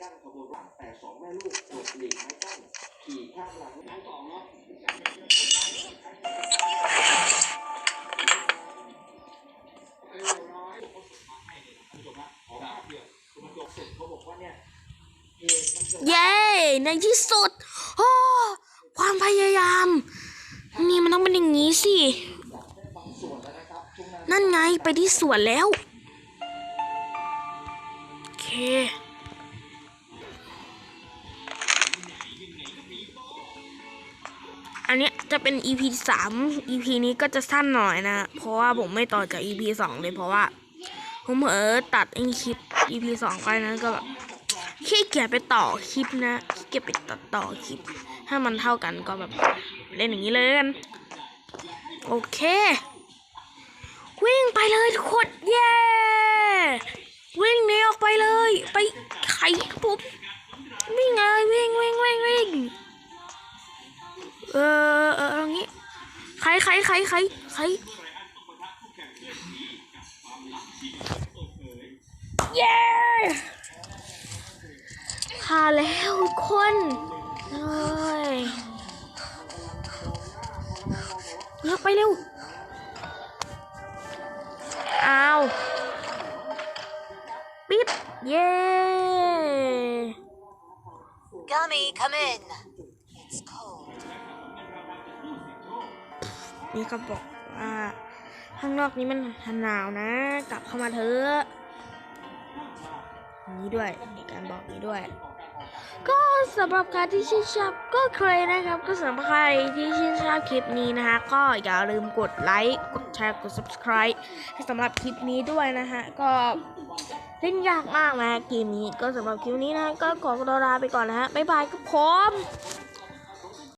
กั้นขบวนรถแต่สองแม่ลูกหลบหลีกไม้กั้นขี่ข้ามหลังไม้งสองเนาะเย้ ในที่สุดโอ้ความพยายาม นี่มันต้องเป็นอย่างนี้สิ นั่นไงไปที่สวนแล้ว โอเค อันนี้จะเป็น EP สาม EP นี้ก็จะสั้นหน่อยนะ เพราะว่าผมไม่ต่อจาก EP สองเลยเพราะว่า ผมเผลอตัดไอ้คลิป EP สองไปนะก็แบบขี้เกียจไปต่อคลิปนะขี้เกียจไปตัดต่อคลิป ถ้ามันเท่ากันก็แบบเล่นอย่างนี้เลยกัน โอเค วิ่งไปเลยทุกคนเย้วิ่งหนีออกไปเลยไป ออเออเอางี้ไขไขไขไขไขเย้ผ่าแล้วทุกคนเลยเลือกไปเร็วอ้าวปิดเย้ Gummy, come in. It's cold. นี่เขาบอกว่าข้างนอกนี้มันหนาวนะ กลับเข้ามาเถอะนี้ด้วยมีการบอกนี้ด้วย ก็สำหรับการที่ชื่นชอบก็เคยนะครับ ก็สำหรับใครที่ชื่นชอบคลิปนี้นะคะ ก็อย่าลืมกดไลค์กดแชร์กด subscribe สำหรับคลิปนี้ด้วยนะฮะก็เล่นยากมากนะเกมนี้ก็สำหรับคลิปนี้นะก็ขอตัวลาไปก่อนนะฮะบ๊ายบายครับผม